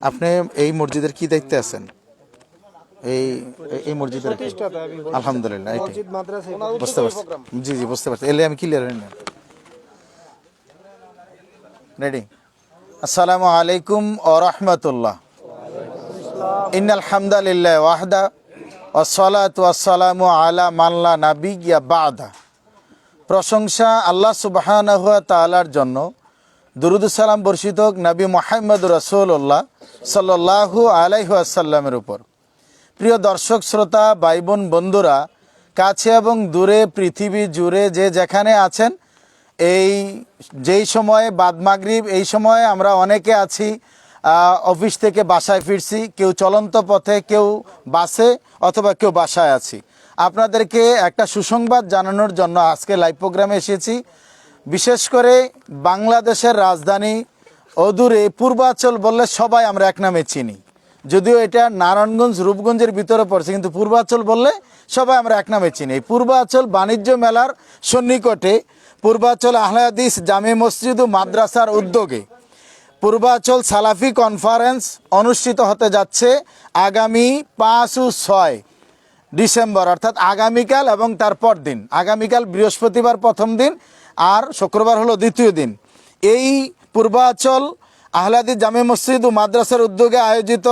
আপনি এই মসজিদের কি দায়িত্বে আছেন? এই এই মসজিদের। আলহামদুলিল্লাহ বুঝতে পারছি। জি জি বুঝতে পারছি। এলে আমি ক্লিয়ার হই না। রেডি আসসালামু আলাইকুম ও রহমতুল্লাহ। ইন আলহামদুলিল্লাহ ওয়াহদা ওসলাত ওয়াসালামু আলা মাল্লা নাবি গিয়া বাদা। প্রশংসা আল্লাহ সুবাহান তালার জন্য। দুরুদুসালাম বর্ষিত হোক নবী মোহাম্মদ রসুল্লাহ সাল্লাহু আলাইহাসাল্লামের উপর। প্রিয় দর্শক, শ্রোতা ভাই বোন বন্ধুরা, কাছে এবং দূরে, পৃথিবী জুড়ে যে যেখানে আছেন, এই যেই সময়ে বাদ মাগরিব, এই সময়ে আমরা অনেকে আছি অফিস থেকে বাসায় ফিরছি, কেউ চলন্ত পথে, কেউ বাসে অথবা কেউ বাসায় আছি। আপনাদেরকে একটা সুসংবাদ জানানোর জন্য আজকে লাইভ প্রোগ্রামে এসেছি। বিশেষ করে বাংলাদেশের রাজধানী অদূরে পূর্বাঞ্চল বললে সবাই আমরা এক নামে চিনি। যদিও এটা নারায়ণগঞ্জ, রূপগঞ্জের ভিতরে পড়ছে, কিন্তু পূর্বাঞ্চল বললে সবাই আমরা এক নামে চিনি। এই পূর্বাঞ্চল বাণিজ্য মেলার সন্নিকটে পূর্বাঞ্চল আহলাদিস জামে মসজিদ ও মাদ্রাসার উদ্যোগে পূর্বাঞ্চল সালাফি কনফারেন্স অনুষ্ঠিত হতে যাচ্ছে আগামী পাঁচ ও ছয় ডিসেম্বর, অর্থাৎ আগামীকাল এবং তারপর দিন। আগামীকাল বৃহস্পতিবার প্রথম দিন আর শুক্রবার হলো দ্বিতীয় দিন। এই পূর্বাঞ্চল আহলাদি জামে মসজিদ ও মাদ্রাসার উদ্যোগে আয়োজিত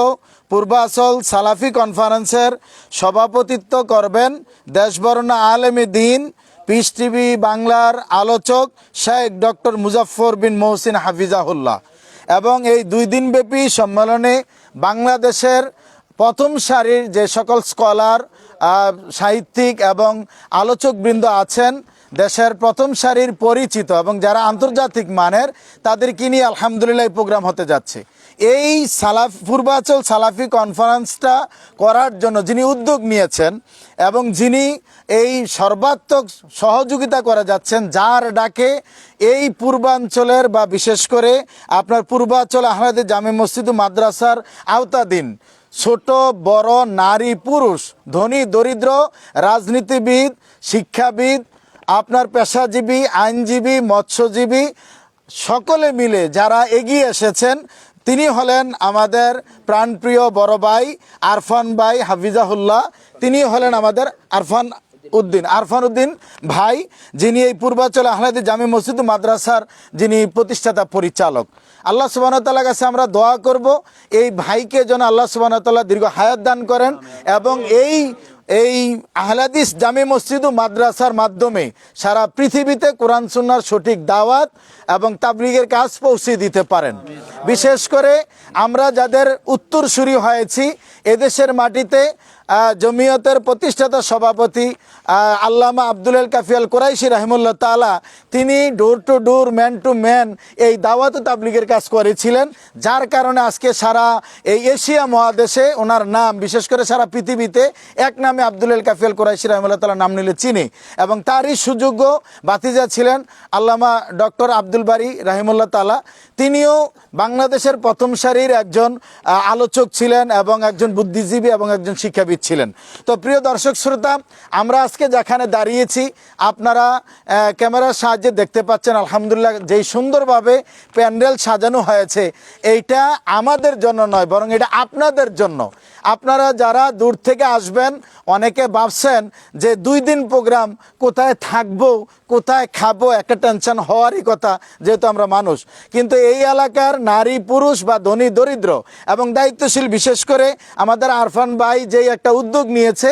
পূর্বাচল সালাফি কনফারেন্সের সভাপতিত্ব করবেন দেশবর্ণা আলেমী দিন পিস টিভি বাংলার আলোচক শেখ ডক্টর মুজাফর বিন মহসিন হাফিজাহুল্লাহ। এবং এই দুই দিনব্যাপী সম্মেলনে বাংলাদেশের প্রথম সারির যে সকল স্কলার সাহিত্যিক এবং আলোচকবৃন্দ আছেন দেশের প্রথম সারির পরিচিত এবং যারা আন্তর্জাতিক মানের তাদেরকে নিয়ে আলহামদুলিল্লাহ প্রোগ্রাম হতে যাচ্ছে? এই সালাফ, পূর্বাচল সালাফি কনফারেন্সটা করার জন্য যিনি উদ্যোগ নিয়েছেন এবং যিনি এই সর্বাত্মক সহযোগিতা করে যাচ্ছেন, যার ডাকে এই পূর্বাঞ্চলের বা বিশেষ করে আপনার পূর্বাঞ্চল আহলাদে জামে মসজিদ মাদ্রাসার আওতাধীন ছোট, বড়, নারী, পুরুষ, ধনী, দরিদ্র, রাজনীতিবিদ, শিক্ষাবিদ আপনার পেশাজীবী, আইনজীবী, মৎস্যজীবী, সকলে মিলে যারা এগিয়ে এসেছেন, তিনি হলেন আমাদের প্রাণপ্রিয় বড় ভাই আরফান ভাই হাফিজাহুল্লাহ, তিনি হলেন আমাদের আরফান উদ্দিন। আরফান উদ্দিন ভাই, যিনি এই পূর্বাঞ্চল আহলাদি জামি মসজিদ মাদ্রাসার যিনি প্রতিষ্ঠাতা, পরিচালক। আল্লাহ সুবাহতাল্লাহ কাছে আমরা দোয়া করব, এই ভাইকে যেন আল্লাহ সুবাহতাল্লাহ দীর্ঘ হায়াত দান করেন এবং এই এই আহলাদিস জামে মসজিদ ও মাদ্রাসার মাধ্যমে সারা পৃথিবীতে কোরআন সুন্নার সঠিক দাওয়াত এবং তাবলিগের কাজ পৌঁছে দিতে পারেন। বিশেষ করে আমরা যাদের উত্তরসূরি হয়েছি, এদেশের মাটিতে জমিয়তের প্রতিষ্ঠাতা সভাপতি আল্লামা আব্দুল কাফিয়াল কোরাইশি রহমুল্লাহ তালা তিনি door to door, man to man এই দাওয়াত তাবলিগের কাজ করেছিলেন, যার কারণে আজকে সারা এই এশিয়া মহাদেশে ওনার নাম, বিশেষ করে সারা পৃথিবীতে এক নামে আব্দুল কাফিয়াল কোরাইশি রহমুল্লাহ তালা নাম নিলে চিনি। এবং তারই সুযোগ্য বাতিজা ছিলেন আল্লামা ডক্টর আব্দুল বারি রাহিমুল্লাহ তালা তিনিও বাংলাদেশের প্রথম সারির একজন আলোচক ছিলেন এবং একজন বুদ্ধিজীবী এবং একজন শিক্ষাবিদ। ছিলেন। তো প্রিয় দর্শক শ্রোতা, আমরা আজকে যেখানে দাঁড়িয়েছি, আপনারা ক্যামেরার সাহায্যে দেখতে পাচ্ছেন, আলহামদুলিল্লাহ, যেই সুন্দরভাবে প্যান্ডেল সাজানো হয়েছে, এইটা আমাদের জন্য নয়, বরং এটা আপনাদের জন্য। আপনারা যারা দূর থেকে আসবেন, অনেকে ভাবছেন যে দুই দিন প্রোগ্রাম কোথায় থাকব, কোথায় খাব, একটা টেনশন হওয়ারই কথা, যেহেতু আমরা মানুষ। কিন্তু এই এলাকার নারী, পুরুষ বা ধনী, দরিদ্র এবং দায়িত্বশীল, বিশেষ করে আমাদের আরফান ভাই যেই একটা উদ্যোগ নিয়েছে,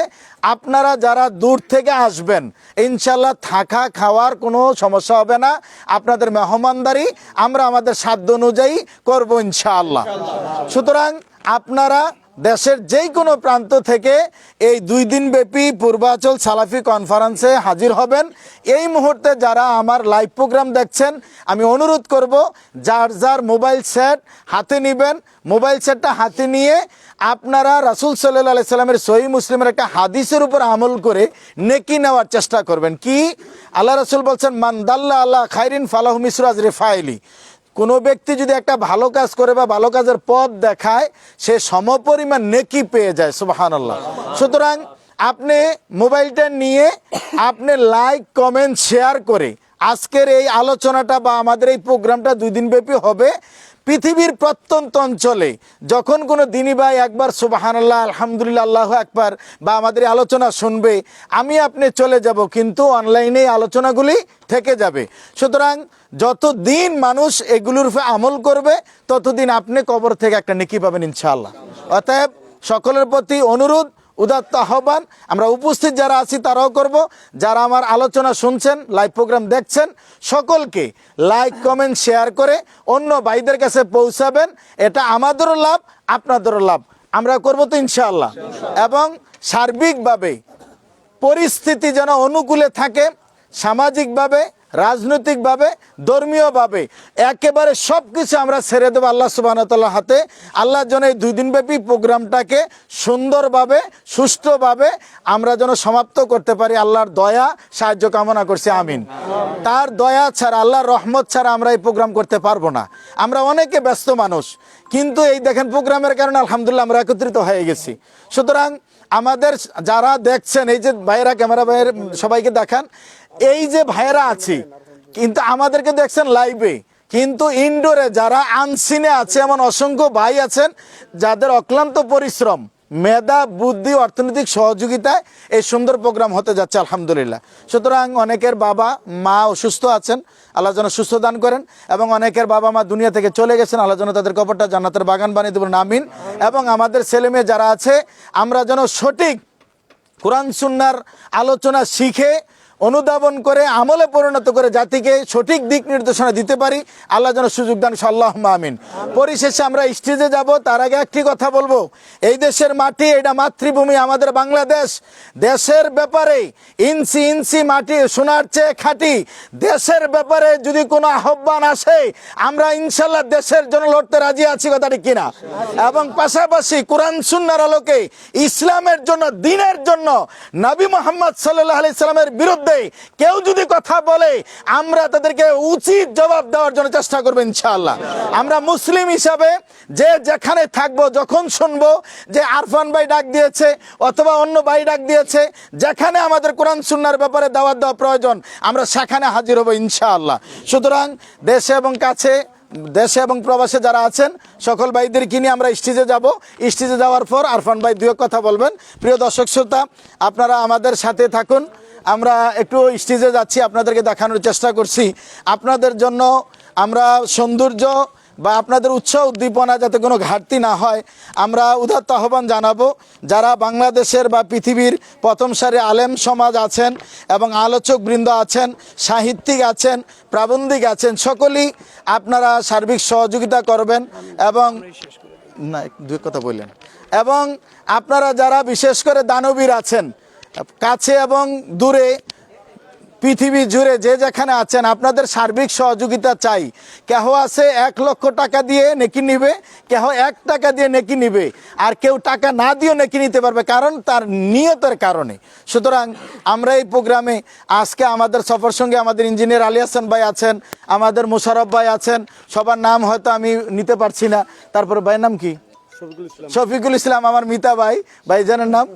আপনারা যারা দূর থেকে আসবেন ইনশাল্লাহ থাকা, খাওয়ার কোনো সমস্যা হবে না। আপনাদের মেহমানদারি আমরা আমাদের সাধ্য অনুযায়ী করব ইনশাআল্লাহ। সুতরাং আপনারা দেশের যেই কোনো প্রান্ত থেকে এই দুই দিন ব্যাপী পূর্বাচল সালাফি কনফারেন্সে হাজির হবেন। এই মুহূর্তে যারা আমার লাইভ প্রোগ্রাম দেখছেন, আমি অনুরোধ করব, যার যার মোবাইল সেট হাতে নেবেন মোবাইল সেটটা হাতে নিয়ে আপনারা রাসুল সাল্লাহ সাল্লামের সহি মুসলিমের একটা হাদিসের উপর আমল করে নেকি নেওয়ার চেষ্টা করবেন। কি? আল্লাহ রাসুল বলছেন মান্দাল্লা আল্লাহ খাইরিন ফালাহ মিসরাজ রেফাইলি। কোনো ব্যক্তি যদি একটা ভালো কাজ করে বা ভালো কাজের পথ দেখায়, সে সমপরিমাণ নেকি পেয়ে যায় সুবাহান আল্লাহ সুতরাং আপনি মোবাইলটা নিয়ে আপনি লাইক, কমেন্ট, শেয়ার করে আজকের এই আলোচনাটা বা আমাদের এই প্রোগ্রামটা দুই দিন ব্যাপী হবে। পৃথিবীর প্রত্যন্ত অঞ্চলে যখন কোনো দিনী ভাই একবার সুবাহান আল্লাহ আলহামদুলিল্লাহ, আল্লাহ একবার বা আমাদের আলোচনা শুনবে, আমি আপনি চলে যাব, কিন্তু অনলাইনে আলোচনাগুলি থেকে যাবে। সুতরাং যতদিন মানুষ এগুলোর আমল করবে, ততদিন আপনি কবর থেকে একটা নেকি পাবেন ইনশাআল্লাহ। অতএব সকলের প্রতি অনুরোধ উদাত্ত আহ্বান। আমরা উপস্থিত যারা আছি তারাও করব। যারা আমার আলোচনা শুনছেন লাইভ প্রোগ্রাম দেখছেন, সকলকে লাইক কমেন্ট শেয়ার করে অন্য ভাইদের কাছে পৌঁছাবেন। এটা আমাদেরও লাভ, আপনাদেরও লাভ। আমরা করব তো ইনশাআল্লাহ। এবং সার্বিকভাবে পরিস্থিতি যেন অনুকূলে থাকে, সামাজিকভাবে রাজনৈতিকভাবে, ধর্মীয়ভাবে, একেবারে সব কিছু আমরা ছেড়ে দেবো আল্লাহ সুবাহতাল্লাহ হাতে। আল্লাহর জন্য এই দুই দিনব্যাপী প্রোগ্রামটাকে সুন্দরভাবে, সুষ্ঠুভাবে আমরা যেন সমাপ্ত করতে পারি। আল্লাহর দয়া, সাহায্য কামনা করছি, আমিন। তার দয়া ছাড়া, আল্লাহর রহমত ছাড়া আমরা এই প্রোগ্রাম করতে পারব না। আমরা অনেকে ব্যস্ত মানুষ। কিন্তু এই দেখেন প্রোগ্রামের কারণে আলহামদুলিল্লাহ আমরা একত্রিত হয়ে গেছি। সুতরাং আমাদের যারা দেখছেন, এই যে ভাইয়েরা, ক্যামেরা ভাইয়ের সবাইকে দেখান, এই যে ভাইয়েরা আছি, কিন্তু আমাদেরকে দেখছেন লাইভে কিন্তু ইনডোরে যারা আনসিনে আছে, এমন অসংখ্য ভাই আছেন, যাদের অক্লান্ত পরিশ্রম মেধা, বুদ্ধি, অর্থনৈতিক সহযোগিতায় এই সুন্দর প্রোগ্রাম হতে যাচ্ছে, আলহামদুলিল্লাহ। সুতরাং অনেকের বাবা, মা অসুস্থ আছেন, আল্লাহ যেন সুস্থ দান করেন এবং অনেকের বাবা মা দুনিয়া থেকে চলে গেছেন, আল্লাহ যেন তাদের কবরটা জান্নাতের বাগান বানিয়ে দেবেন, আমিন। এবং আমাদের ছেলে মেয়ে যারা আছে, আমরা যেন সঠিক কোরআন, সুন্নার আলোচনা শিখে অনুধাবন করে, আমলে পরিণত করে জাতিকে সঠিক দিক নির্দেশনা দিতে পারি। আল্লাহ যেন সুযোগ দান সাল্লাহ আমিন। পরিশেষে আমরা স্টেজে যাব, তার আগে একটি কথা বলব। এই দেশের মাটি, এটা মাতৃভূমি আমাদের বাংলাদেশ। দেশের ব্যাপারে ইঞ্চি ইঞ্চি মাটি সোনার চেয়ে খাঁটি। দেশের ব্যাপারে যদি কোনো আহ্বান আসে, আমরা ইনশাল্লাহ দেশের জন্য লড়তে রাজি আছি, কথাটি কিনা? এবং পাশাপাশি কোরআন সুন্নার আলোকে ইসলামের জন্য, দিনের জন্য নবী মোহাম্মদ সাল্লাহ আলি সাল্লামের বিরুদ্ধে কেউ যদি কথা বলে, আমরা তাদেরকে উচিত জবাব দেওয়ার জন্য চেষ্টা করব ইনশাআল্লাহ। আমরা মুসলিম হিসাবে যে যেখানে থাকব, যখন শুনব যে আরফান ভাই ডাক দিয়েছে অথবা অন্য ভাই ডাক দিয়েছে, যেখানে আমাদের কোরআন সুন্নার ব্যাপারে দাওয়াত দেওয়া প্রয়োজন, আমরা সেখানে হাজির হব ইনশাআল্লাহ। সুতরাং দেশে এবং কাছে, দেশে এবং প্রবাসে যারা আছেন, সকল ভাইদেরকে নিয়ে আমরা স্টেজে যাব। স্টেজে যাওয়ার পর আরফান ভাই দুই কথা বলবেন। প্রিয় দর্শক শ্রোতা, আপনারা আমাদের সাথে থাকুন। আমরা একটু স্টেজে যাচ্ছি, আপনাদেরকে দেখানোর চেষ্টা করছি। আপনাদের জন্য আমরা সৌন্দর্য বা আপনাদের উৎসাহ উদ্দীপনা যাতে কোনো ঘাটতি না হয়, আমরা উদাত্ত আহ্বান জানাব, যারা বাংলাদেশের বা পৃথিবীর প্রথম সারি আলেম সমাজ আছেন এবং আলোচক বৃন্দ আছেন, সাহিত্যিক আছেন, প্রাবন্ধিক আছেন, সকলেই আপনারা সার্বিক সহযোগিতা করবেন এবং না দুই কথা বললেন। এবং আপনারা যারা বিশেষ করে দানবীর আছেন কাছে এবং দূরে পৃথিবী জুড়ে যে যেখানে আছেন, আপনাদের সার্বিক সহযোগিতা চাই। কেহ আছে এক লক্ষ টাকা দিয়ে নেকি নিবে, কেহ এক টাকা দিয়ে নেকি নিবে, আর কেউ টাকা না দিয়েও নেকি নিতে পারবে কারণ তার নিয়তের কারণে। সুতরাং আমরা এই প্রোগ্রামে আজকে আমাদের সফর সঙ্গে আমাদের ইঞ্জিনিয়ার আলী হাসান ভাই আছেন, আমাদের মুশারফ ভাই আছেন, সবার নাম হয়তো আমি নিতে পারছি না। তারপর ভাইয়ের নাম কি? শফিকুল ইসলাম। আমার মিতা ভাই ভাইজানের নাম?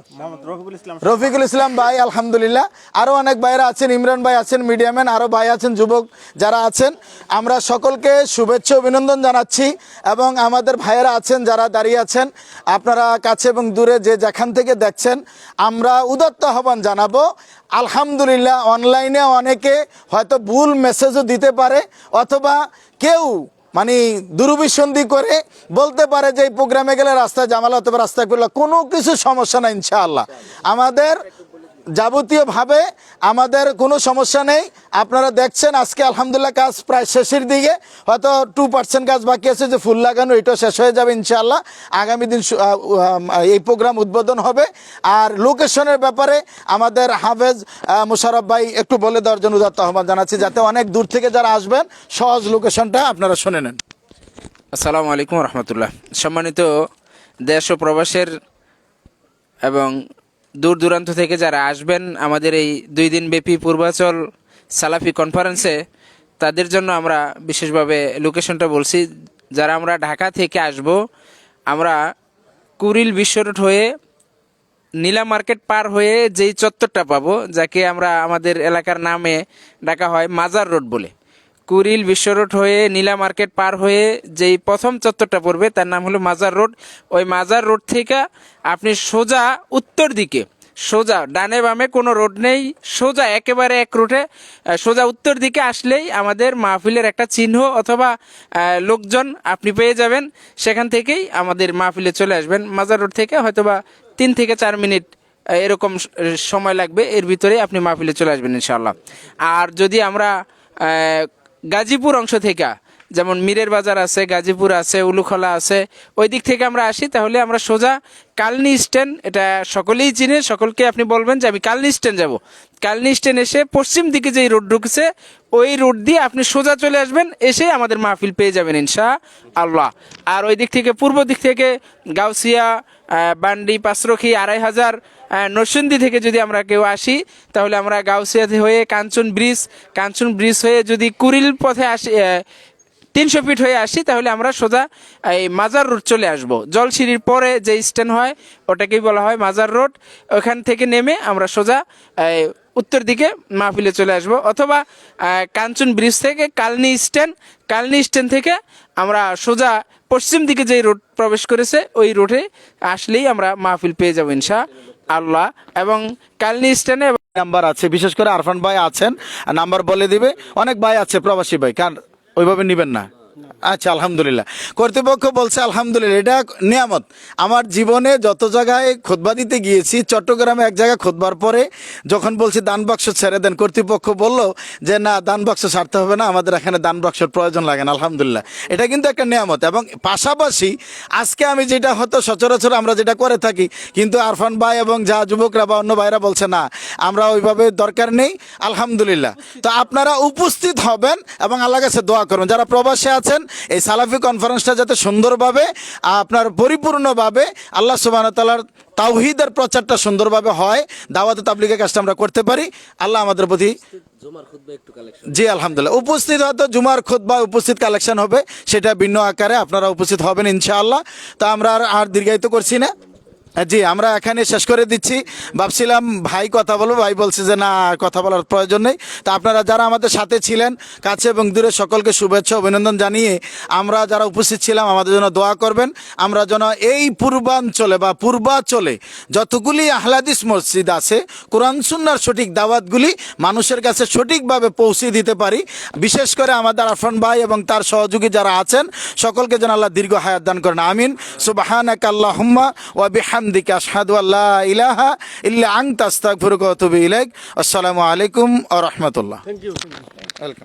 রফিকুল ইসলাম ভাই আলহামদুলিল্লাহ। আরও অনেক ভাইরা আছেন ইমরান ভাই আছেন মিডিয়াম্যান আরও ভাই আছেন যুবক যারা আছেন। আমরা সকলকে শুভেচ্ছা অভিনন্দন জানাচ্ছি এবং আমাদের ভাইয়েরা আছেন যারা দাঁড়িয়ে আছেন আপনারা কাছে এবং দূরে যে যেখান থেকে দেখছেন আমরা উদত্ত আহ্বান জানাব। আলহামদুলিল্লাহ অনলাইনে অনেকে হয়তো ভুল মেসেজও দিতে পারে অথবা কেউ মানে দুরভিসন্ধি করে বলতে পারে যে এই প্রোগ্রামে গেলে রাস্তায় জামালা হতে পারে রাস্তায় করলে কোনো কিছু সমস্যা না ইনশাআল্লাহ। আমাদের যাবতীয়ভাবে আমাদের কোনো সমস্যা নেই। আপনারা দেখছেন আজকে আলহামদুলিল্লাহ কাজ প্রায় শেষের দিকে। হয়তো টু পার্সেন্ট কাজ বাকি আছে, যে ফুল লাগানো এটাও শেষ হয়ে যাবে ইনশাআল্লাহ। আগামী দিন এই প্রোগ্রাম উদ্বোধন হবে। আর লোকেশনের ব্যাপারে আমাদের হাফেজ মুশারফ ভাই একটু বলে দেওয়ার জন্য উদাত্ত আহ্বান জানাচ্ছি, যাতে অনেক দূর থেকে যারা আসবেন, সহজ লোকেশনটা আপনারা শুনে নেন। আসসালামু আলাইকুম রহমতুল্লাহ। সম্মানিত দেশ ও প্রবাসের এবং দূর দূরান্ত থেকে যারা আসবেন, আমাদের এই দুই দিন ব্যাপী পূর্বাচল সালাফি কনফারেন্সে তাদের জন্য আমরা বিশেষভাবে লোকেশনটা বলছি। যারা আমরা ঢাকা থেকে আসব, আমরা কুরিল বিশ্ব রোড হয়ে নীলা মার্কেট পার হয়ে যেই চত্বরটা পাবো, যাকে আমরা আমাদের এলাকার নামে ডাকা হয় মাজার রোড বলে। কুরিল বিশ্ব রোড হয়ে নীলা মার্কেট পার হয়ে যেই প্রথম চত্বরটা পড়বে, তার নাম হলো মাজার রোড। ওই মাজার রোড থেকে আপনি সোজা উত্তর দিকে, সোজা, ডানে বামে কোনো রোড নেই, সোজা একেবারে এক রুটে সোজা উত্তর দিকে আসলেই আমাদের মাহফিলের একটা চিহ্ন অথবা লোকজন আপনি পেয়ে যাবেন। সেখান থেকেই আমাদের মাহফিলে চলে আসবেন। মাজার রোড থেকে হয়তোবা তিন থেকে চার মিনিট এরকম সময় লাগবে। এর ভিতরে আপনি মাহফিলে চলে আসবেন ইনশাল্লাহ আর যদি আমরা গাজীপুর অংশ থেকে। যেমন মীরের বাজার আছে, গাজীপুর আছে, উলুখলা আছে। ওই দিক থেকে আমরা আসি, তাহলে আমরা সোজা কালনি স্ট্যান্ড, এটা সকলেই চিনে, সকলকে আপনি বলবেন যে আমি কালনি স্ট্যান্ড যাব। কালনি স্ট্যান্ড এসে পশ্চিম দিকে যেই রোড ঢুকছে, ওই রোড দিয়ে আপনি সোজা চলে আসবেন, এসে আমাদের মাহফিল পেয়ে যাবেন ইনশা আল্লাহ আর ওই দিক থেকে, পূর্ব দিক থেকে গাউসিয়া বান্ডি, পাঁচরখি, আড়াই হাজার আহ, নরসিংদী থেকে যদি আমরা কেউ আসি তাহলে আমরা গাউসিয়াতে হয়ে কাঞ্চন ব্রিজ কাঞ্চন ব্রিজ হয়ে যদি কুড়িল পথে আসি তিনশো ফিট হয়ে আসি তাহলে আমরা সোজা এই মাজার রোড চলে আসব। জলসিঁড়ির পরে যে স্ট্যান্ড হয় ওটাকেই বলা হয় মাজার রোড। ওখান থেকে নেমে আমরা সোজা উত্তর দিকে মাহফিলে চলে আসব। অথবা কাঞ্চন ব্রিজ থেকে কালনি স্ট্যান্ড কালনি স্ট্যান্ড থেকে আমরা সোজা পশ্চিম দিকে যে রোড প্রবেশ করেছে ওই রোডে আসলেই আমরা মাহফিল পেয়ে যাব ইনশা। আল্লাহ এবং কালনি স্ট্যান্ডে নাম্বার আছে, বিশেষ করে আরফান ভাই আছেন। নাম্বার বলে দিবে, অনেক ভাই আছে, প্রবাসী ভাই কার ওইভাবে নিবেন না। আচ্ছা আলহামদুলিল্লাহ। কর্তৃপক্ষ বলছে, আলহামদুলিল্লাহ, এটা নিয়ামত। আমার জীবনে যত জায়গায় খোদবা দিতে গিয়েছি, চট্টগ্রামে এক জায়গায় খোদবার পরে যখন বলছি, দান বাক্স ছেড়ে দেন, কর্তৃপক্ষ বলল যে, না, দান বাক্স ছাড়তে হবে না, আমাদের এখানে দান বাক্সের প্রয়োজন লাগে না, আলহামদুলিল্লাহ। এটা কিন্তু একটা নিয়ামত এবং পাশাপাশি আজকে আমি যেটা হয়তো সচরাচর আমরা যেটা করে থাকি, কিন্তু আরফান ভাই এবং যা যুবকরা বা অন্য ভাইরা বলছে, না, আমরা ওইভাবে দরকার নেই, আলহামদুলিল্লাহ। তো আপনারা উপস্থিত হবেন এবং আল্লাহ কাছে দোয়া করবেন। যারা প্রবাসে আছেন এই সালাফি কনফারেন্সটা যাতে সুন্দরভাবে আপনার পরিপূর্ণভাবে আল্লাহ সুবাহ তালার তাওহিদের প্রচারটা সুন্দরভাবে হয় দাওয়াত তাবলিগের কাজটা আমরা করতে পারি। আল্লাহ আমাদের প্রতি জি আলহামদুলিল্লাহ। উপস্থিত হয়তো জুমার খুতবা উপস্থিত কালেকশন হবে সেটা ভিন্ন আকারে আপনারা উপস্থিত হবেন ইনশাআল্লাহ। তা আমরা আর আর দীর্ঘায়িত করছি না। জি, আমরা এখানে শেষ করে দিচ্ছি। ভাবছিলাম ভাই কথা বলব, ভাই বলছে যে না, কথা বলার প্রয়োজন নেই। তা আপনারা যারা আমাদের সাথে ছিলেন, কাছে এবং দূরে সকলকে শুভেচ্ছা, অভিনন্দন জানিয়ে আমরা যারা উপস্থিত ছিলাম, আমাদের জন্য দোয়া করবেন। আমরা যেন এই পূর্বাঞ্চলে বা পূর্বাচলে যতগুলি আহলাদিস মসজিদ আছে, কোরআন, সুন্নার সঠিক দাওয়াতগুলি মানুষের কাছে সঠিকভাবে পৌঁছে দিতে পারি। বিশেষ করে আমাদের আরফান ভাই এবং তার সহযোগী যারা আছেন, সকলকে যেন আল্লাহ দীর্ঘ হায়াত দান করেন। আমিন। সুবাহান সুবাহানাক আল্লাহুম্মা ওয়া বিহামদিকা আশহাদু আল্লাহ ইলাহা ইল্লা আং তাস্তাক ফুরুক ইলাইক। আসসালামু আলাইকুম আ রহমতুল্লাহ। Thank you welcome